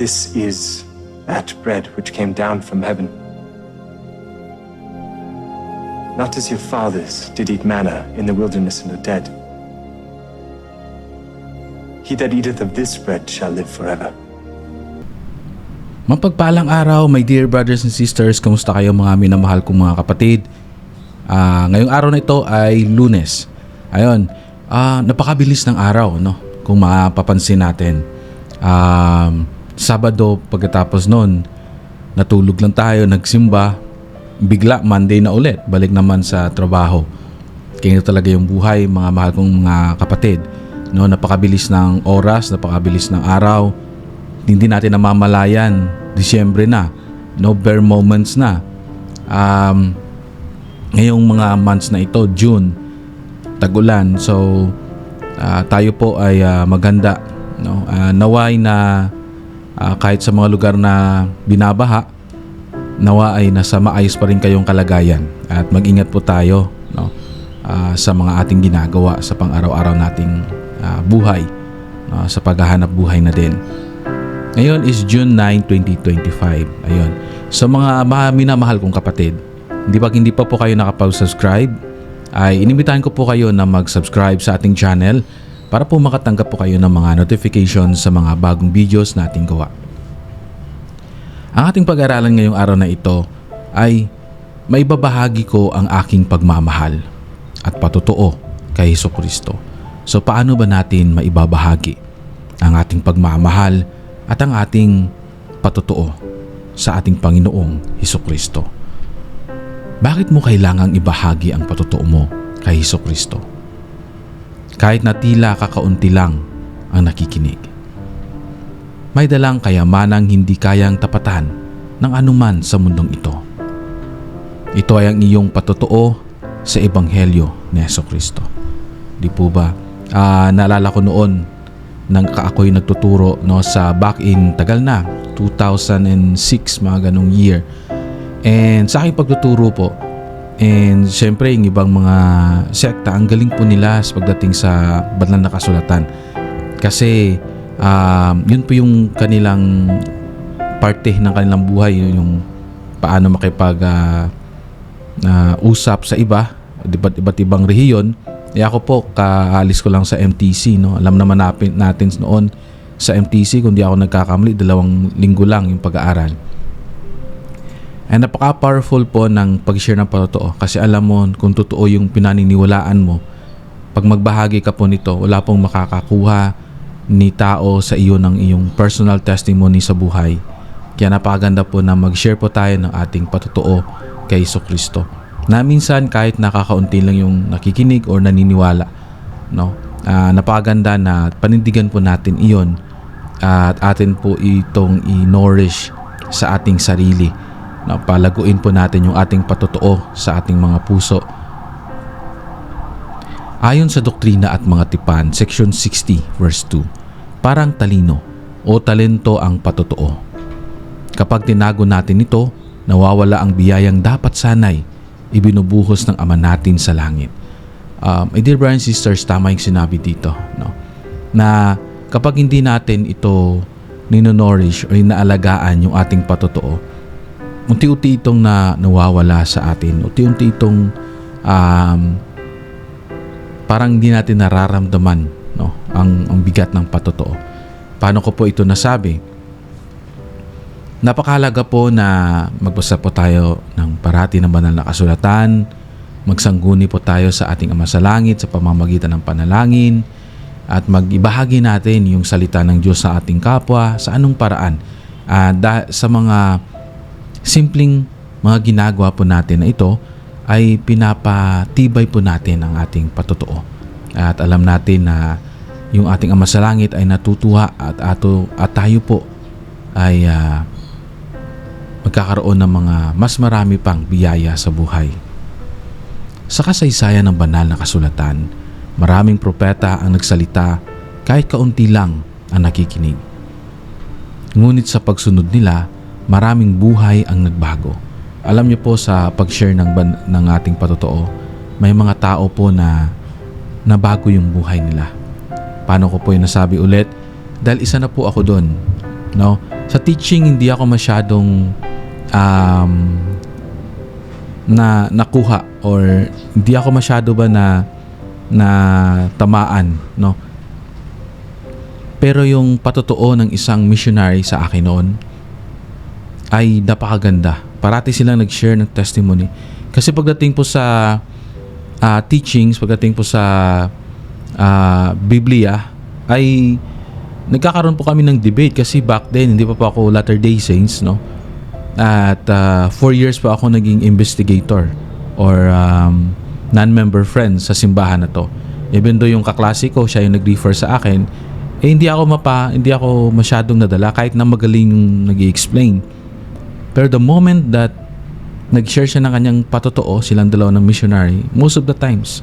This is that bread which came down from heaven. Not as your fathers did eat manna in the wilderness and are dead. He that eateth of this bread shall live forever. Mapagpalang araw, my dear brothers and sisters. Kamusta kayo mga minamahal kong mga kapatid? Ah, ngayong araw na ito ay lunes. Ayun, ah, napakabilis ng araw, no? Kung mapapansin natin. Um, Sabado, pagkatapos nun, natulog lang tayo, nagsimba. Bigla, Monday na ulit. Balik naman sa trabaho. Kaya talaga yung buhay, mga mahal kong mga kapatid. No, napakabilis ng oras, napakabilis ng araw. Hindi natin namamalayan. Disyembre na. No, bare moments na. Um, ngayong mga months na ito, June, tagulan. So, ah, tayo po ay ah, maganda. No? Ah, naway na ah, kahit sa mga lugar na binabaha, nawa ay nasa maayos pa rin kayong kalagayan. At mag-ingat po tayo no? ah, sa mga ating ginagawa sa pang-araw-araw nating ah, buhay. no? sa paghahanap buhay na din. Ngayon is June 9, 2025. Ayun. So mga ma- minamahal kong kapatid, hindi pa hindi pa po kayo nakapag-subscribe, ay inimbitahan ko po kayo na mag-subscribe sa ating channel para po makatanggap po kayo ng mga notifications sa mga bagong videos na ating gawa. Ang ating pag-aralan ngayong araw na ito ay maibabahagi ko ang aking pagmamahal at patotoo kay Heso Kristo. So paano ba natin maibabahagi ang ating pagmamahal at ang ating patotoo sa ating Panginoong Heso Kristo? Bakit mo kailangang ibahagi ang patotoo mo kay Heso Kristo? Kahit na tila kakaunti lang ang nakikinig. May dalang kayamanang hindi kayang tapatan ng anuman sa mundong ito. Ito ay ang iyong patotoo sa Ebanghelyo ni Yeso Kristo. Di po ba? Ah, naalala ko noon nang ako'y nagtuturo no, sa back in tagal na, 2006 mga ganong year. And sa aking pagtuturo po, and syempre yung ibang mga sekta, ang galing po nila sa pagdating sa banal na kasulatan. Kasi um, yun po yung kanilang parte ng kanilang buhay, yun yung paano makipag ah, na usap sa iba, iba't iba't ibang rehiyon. Eh ako po, kaalis ko lang sa MTC. No? Alam naman natin, natin noon sa MTC, kung di ako nagkakamali, dalawang linggo lang yung pag-aaral. And napaka-powerful po ng pag-share ng patotoo kasi alam mo kung totoo yung pinaniniwalaan mo. Pag magbahagi ka po nito, wala pong makakakuha ni tao sa iyo ng iyong personal testimony sa buhay. Kaya napakaganda po na mag-share po tayo ng ating patotoo kay Iso Kristo. Na minsan kahit nakakaunti lang yung nakikinig or naniniwala, no? Ah, napakaganda na panindigan po natin iyon at atin po itong i-nourish sa ating sarili. No, palaguin po natin yung ating patotoo sa ating mga puso. Ayon sa doktrina at mga tipan, section 60 verse 2, parang talino o talento ang patotoo. Kapag tinago natin ito, nawawala ang biyayang dapat sanay ibinubuhos ng Ama natin sa langit. Um, my dear brothers and sisters, tama yung sinabi dito. No? Na kapag hindi natin ito ninonorish o inaalagaan yung ating patotoo, unti-unti itong na nawawala sa atin. Unti-unti itong um, parang hindi natin nararamdaman no, ang, ang bigat ng patotoo. Paano ko po ito nasabi? Napakahalaga po na magbasa po tayo ng parati ng banal na kasulatan, magsangguni po tayo sa ating Ama sa Langit sa pamamagitan ng panalangin, at mag-ibahagi natin yung salita ng Diyos sa ating kapwa sa anong paraan. Ah, da- sa mga simpleng mga ginagawa po natin na ito ay pinapatibay po natin ang ating patotoo. At alam natin na yung ating Ama sa Langit ay natutuwa at, ato, at tayo po ay ah, magkakaroon ng mga mas marami pang biyaya sa buhay. Sa kasaysayan ng banal na kasulatan, maraming propeta ang nagsalita kahit kaunti lang ang nakikinig. Ngunit sa pagsunod nila, maraming buhay ang nagbago. Alam niyo po sa pag-share ng, ng ating patotoo, may mga tao po na nabago yung buhay nila. Paano ko po yung nasabi ulit? Dahil isa na po ako doon. No? sa teaching hindi ako masyadong um, na nakuha or hindi ako masyado ba na na tamaan no pero yung patotoo ng isang missionary sa akin noon ay napakaganda. Parati silang nag-share ng testimony. Kasi pagdating po sa ah, teachings, pagdating po sa ah, Biblia, ay nagkakaroon po kami ng debate kasi back then hindi pa po ako Latter-day Saints, no? At ah, four years pa ako naging investigator or um, non-member friend sa simbahan na to. Even though yung kaklase ko, siya yung nag-refer sa akin, eh hindi ako mapa, hindi ako masyadong nadala kahit na magaling yung nag explain Pero the moment that nag-share siya ng kanyang patotoo, silang dalawa ng missionary, most of the times,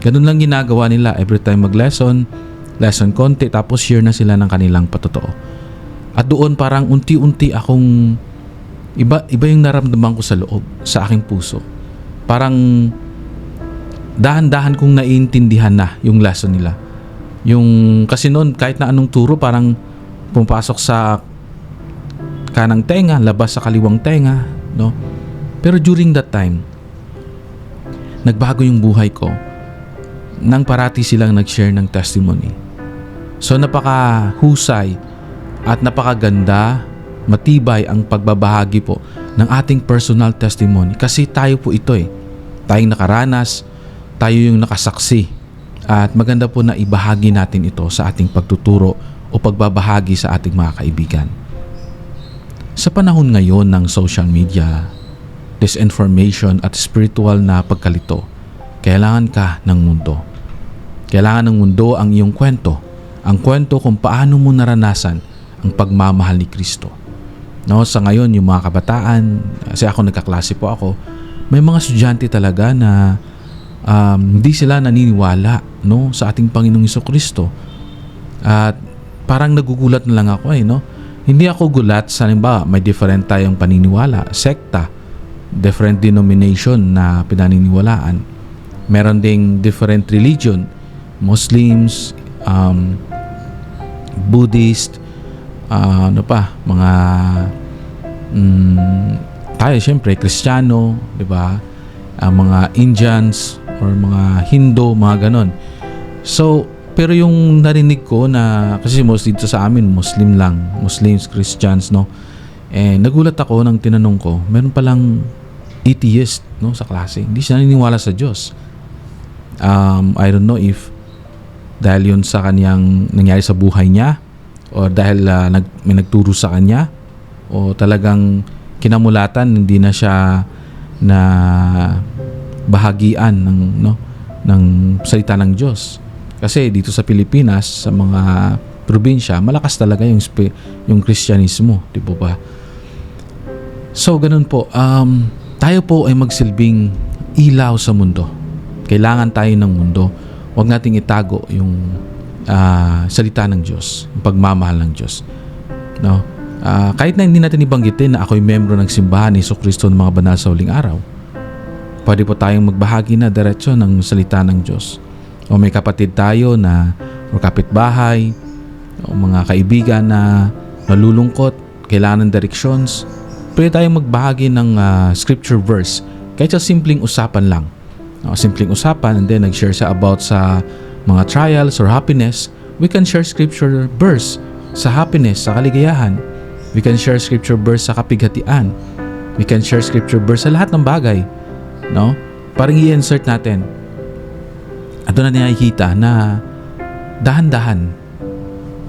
ganun lang ginagawa nila every time mag-lesson, lesson konti, tapos share na sila ng kanilang patotoo. At doon parang unti-unti akong iba iba yung naramdaman ko sa loob, sa aking puso. Parang dahan-dahan kong naiintindihan na yung lesson nila. Yung kasi noon kahit na anong turo parang pumapasok sa kanang tenga, labas sa kaliwang tenga, no? Pero during that time, nagbago yung buhay ko nang parati silang nag-share ng testimony. So napakahusay at napakaganda, matibay ang pagbabahagi po ng ating personal testimony kasi tayo po ito eh. Tayong nakaranas, tayo yung nakasaksi at maganda po na ibahagi natin ito sa ating pagtuturo o pagbabahagi sa ating mga kaibigan. Sa panahon ngayon ng social media, disinformation at spiritual na pagkalito, kailangan ka ng mundo. Kailangan ng mundo ang iyong kwento, ang kwento kung paano mo naranasan ang pagmamahal ni Kristo. No, sa ngayon yung mga kabataan, kasi ako nagkaklase po ako, may mga estudyante talaga na um, hindi sila naniniwala no sa ating Panginoong Hesus Kristo. At parang nagugulat na lang ako eh no. Hindi ako gulat sa halimbawa may different tayong paniniwala, sekta, different denomination na pinaniniwalaan. Meron ding different religion, Muslims, um, Buddhist, ah, ano pa, mga mm, tayo syempre Kristiyano, 'di ba? Ah, mga Indians or mga Hindu, mga ganon. So, pero yung narinig ko na kasi most dito sa amin Muslim lang, Muslims, Christians, no. Eh nagulat ako nang tinanong ko, meron palang atheist no sa klase. Hindi siya naniniwala sa Diyos. Um, I don't know if dahil yun sa kanyang nangyari sa buhay niya o dahil ah, nag, may nagturo sa kanya o talagang kinamulatan hindi na siya na bahagian ng no ng salita ng Diyos. Kasi dito sa Pilipinas sa mga probinsya, malakas talaga yung yung Kristyanismo, di po ba? So ganun po, um, tayo po ay magsilbing ilaw sa mundo. Kailangan tayo ng mundo. Huwag nating itago yung ah, salita ng Diyos, yung pagmamahal ng Diyos. No? Ah, kahit na hindi natin ibanggitin na ako'y membro ng simbahan ni Kristo ng mga banal sa huling araw, pwede po tayong magbahagi na diretsyo ng salita ng Diyos. O may kapatid tayo na o kapitbahay, o mga kaibigan na nalulungkot, kailangan ng directions, pwede tayong magbahagi ng ah, scripture verse kahit sa simpleng usapan lang. No, simpleng usapan and then nag-share siya about sa mga trials or happiness, we can share scripture verse sa happiness, sa kaligayahan. We can share scripture verse sa kapighatian. We can share scripture verse sa lahat ng bagay. No? Parang i-insert natin. At doon natin nakikita na dahan-dahan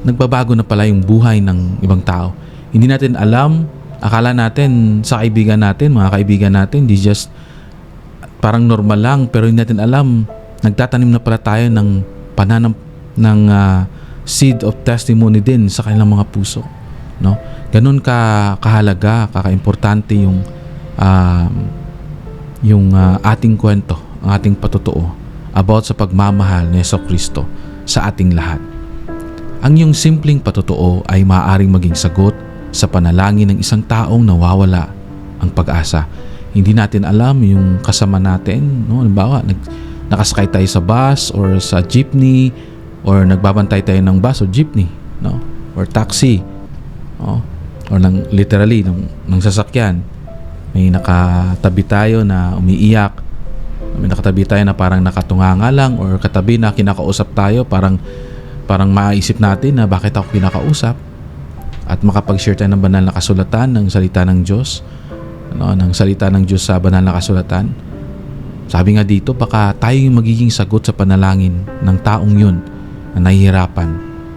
nagbabago na pala yung buhay ng ibang tao. Hindi natin alam, akala natin sa kaibigan natin, mga kaibigan natin, di just parang normal lang pero hindi natin alam nagtatanim na pala tayo ng pananam ng ah, seed of testimony din sa kanilang mga puso no ganun ka kahalaga kakaimportante yung um, yung ah, ating kwento ang ating patotoo about sa pagmamahal ni Yeso Kristo sa ating lahat ang iyong simpleng patotoo ay maaaring maging sagot sa panalangin ng isang taong nawawala ang pag-asa. Hindi natin alam yung kasama natin, no? Halimbawa, nag, nakasakay tayo sa bus or sa jeepney or nagbabantay tayo ng bus o jeepney, no? Or taxi. No? or ng literally ng, ng sasakyan may nakatabi tayo na umiiyak may nakatabi tayo na parang nakatunganga lang or katabi na kinakausap tayo parang parang maisip natin na bakit ako kinakausap? At makapag-share tayo ng banal na kasulatan ng salita ng Diyos ano, ng salita ng Diyos sa banal na kasulatan. Sabi nga dito baka tayo yung magiging sagot sa panalangin ng taong yun na nahihirapan.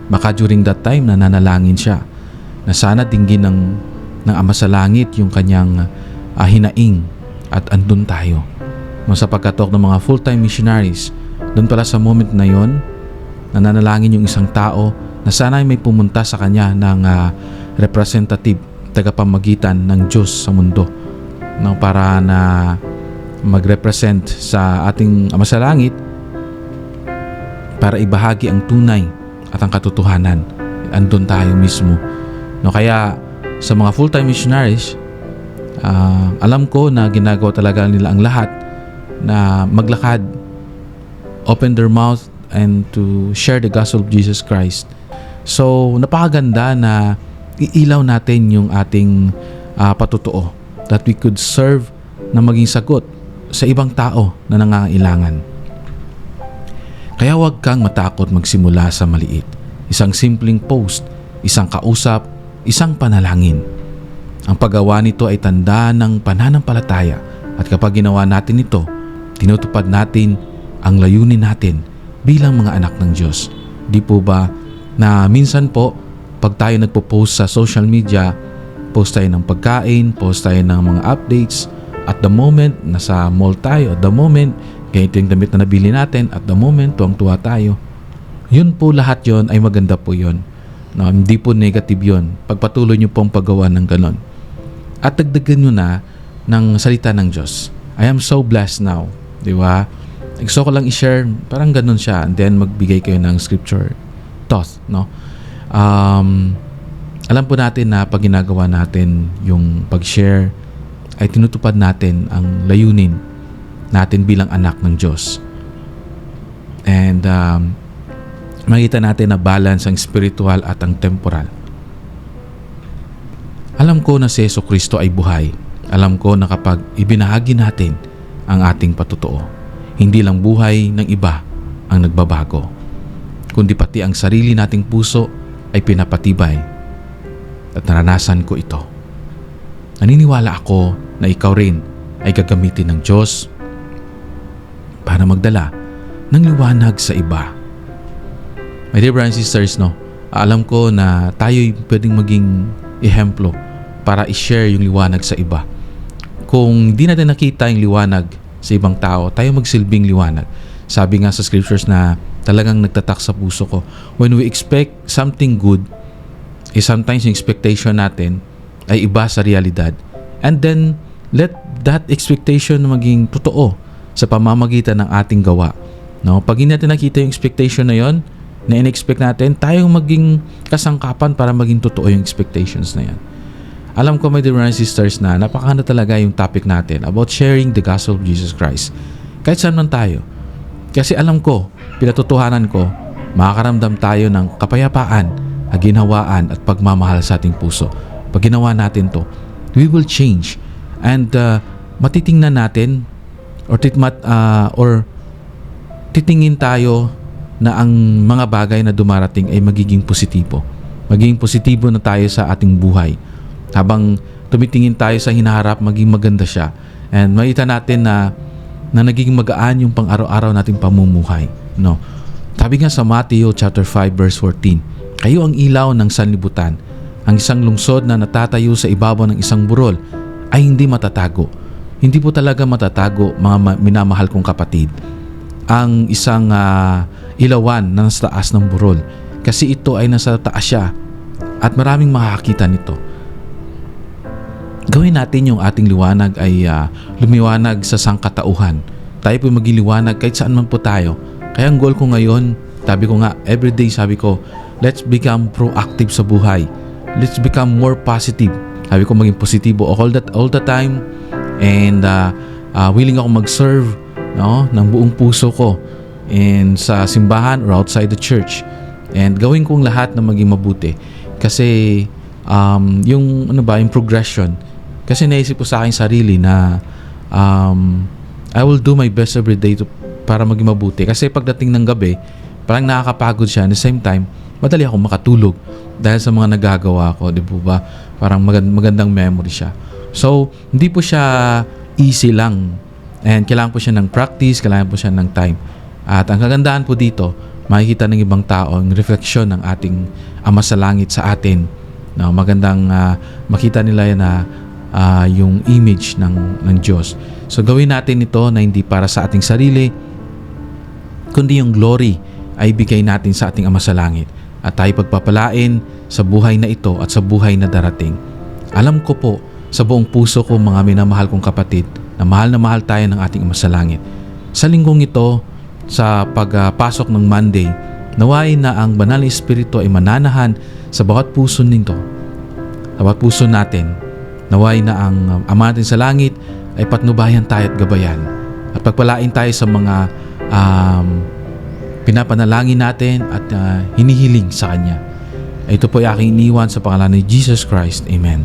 Baka during that time nananalangin siya na sana dinggin ng, ng Ama sa Langit yung kanyang ah, hinaing at andun tayo. No, sa pagkatok ng mga full-time missionaries, doon pala sa moment na yon, nananalangin yung isang tao na sana ay may pumunta sa kanya ng ah, representative, tagapamagitan ng Diyos sa mundo no, para na mag-represent sa ating Ama sa Langit para ibahagi ang tunay at ang katotohanan. Andun tayo mismo. No, kaya sa mga full-time missionaries, ah, alam ko na ginagawa talaga nila ang lahat na maglakad, open their mouth and to share the gospel of Jesus Christ. So, napakaganda na iilaw natin yung ating ah, patutuo that we could serve na maging sagot sa ibang tao na nangangailangan. Kaya huwag kang matakot magsimula sa maliit. Isang simpleng post, isang kausap, isang panalangin. Ang paggawa nito ay tanda ng pananampalataya at kapag ginawa natin ito, tinutupad natin ang layunin natin bilang mga anak ng Diyos. Di po ba na minsan po pag tayo nagpo-post sa social media, post tayo ng pagkain, post tayo ng mga updates, at the moment nasa mall tayo, at the moment ganito yung damit na nabili natin, at the moment tuwang-tuwa tayo. Yun po lahat yon ay maganda po yon. No, hindi po negative yon. Pagpatuloy nyo pong paggawa ng ganon. At dagdagan nyo na ng salita ng Diyos. I am so blessed now. Di ba? Gusto ko lang i-share, parang ganun siya. And then magbigay kayo ng scripture thought. No? Um, alam po natin na pag ginagawa natin yung pag-share, ay tinutupad natin ang layunin natin bilang anak ng Diyos. And um, makita natin na balance ang spiritual at ang temporal. Alam ko na si Yeso Kristo ay buhay. Alam ko na kapag ibinahagi natin ang ating patutuo, hindi lang buhay ng iba ang nagbabago, kundi pati ang sarili nating puso ay pinapatibay at naranasan ko ito. Naniniwala ako na ikaw rin ay gagamitin ng Diyos para magdala ng liwanag sa iba. My dear brothers and sisters, no, alam ko na tayo'y pwedeng maging ehemplo para i-share yung liwanag sa iba. Kung di natin nakita yung liwanag sa ibang tao, tayo magsilbing liwanag. Sabi nga sa scriptures na talagang nagtatak sa puso ko, when we expect something good, eh sometimes yung expectation natin ay iba sa realidad. And then, let that expectation maging totoo sa pamamagitan ng ating gawa. No? Pag hindi natin nakita yung expectation na yon, na in-expect natin, tayong maging kasangkapan para maging totoo yung expectations na yan. Alam ko, my dear sisters, na napakahanda talaga yung topic natin about sharing the gospel of Jesus Christ. Kahit saan man tayo. Kasi alam ko, pinatutuhanan ko, makakaramdam tayo ng kapayapaan, aginhawaan at pagmamahal sa ating puso. Pag ginawa natin to, we will change. And uh, matitingnan natin or titmat uh, or titingin tayo na ang mga bagay na dumarating ay magiging positibo. Magiging positibo na tayo sa ating buhay. Habang tumitingin tayo sa hinaharap, maging maganda siya. And makita natin na na nagiging magaan yung pang-araw-araw nating pamumuhay. No? Sabi nga sa Matthew chapter 5 verse 14, Kayo ang ilaw ng sanlibutan. Ang isang lungsod na natatayo sa ibabaw ng isang burol ay hindi matatago. Hindi po talaga matatago mga ma- minamahal kong kapatid. Ang isang ah, ilawan na nasa taas ng burol kasi ito ay nasa taas siya at maraming makakakita nito. Gawin natin yung ating liwanag ay ah, lumiwanag sa sangkatauhan. Tayo po magiliwanag kahit saan man po tayo. Kaya ang goal ko ngayon, sabi ko nga, everyday sabi ko, let's become proactive sa buhay. Let's become more positive. Sabi ko maging positibo all that all the time and ah, ah, willing ako mag-serve no ng buong puso ko and sa simbahan or outside the church and gawin kong lahat na maging mabuti kasi um, yung ano ba, yung progression. Kasi naisip ko sa akin sarili na um, I will do my best every day to, para maging mabuti. Kasi pagdating ng gabi, parang nakakapagod siya. At the same time, madali ako makatulog dahil sa mga nagagawa ko, di po ba? Parang magand- magandang memory siya. So, hindi po siya easy lang. And kailangan po siya ng practice, kailangan po siya ng time. At ang kagandahan po dito, makikita ng ibang tao ang refleksyon ng ating Ama sa Langit sa atin. No, magandang ah, makita nila yan na ah, yung image ng, ng Diyos. So gawin natin ito na hindi para sa ating sarili, kundi yung glory ay bigay natin sa ating Ama sa Langit at tayo pagpapalain sa buhay na ito at sa buhay na darating. Alam ko po sa buong puso ko mga minamahal kong kapatid na mahal na mahal tayo ng ating Ama sa Langit. Sa linggong ito, sa pagpasok ng Monday, naway na ang banal na Espiritu ay mananahan sa bawat puso nito, sa bawat puso natin. Naway na ang um, Ama natin sa langit ay patnubayan tayo at gabayan. At pagpalain tayo sa mga um, pinapanalangin natin at uh, hinihiling sa Kanya. Ito po ay aking iniwan sa pangalan ni Jesus Christ. Amen.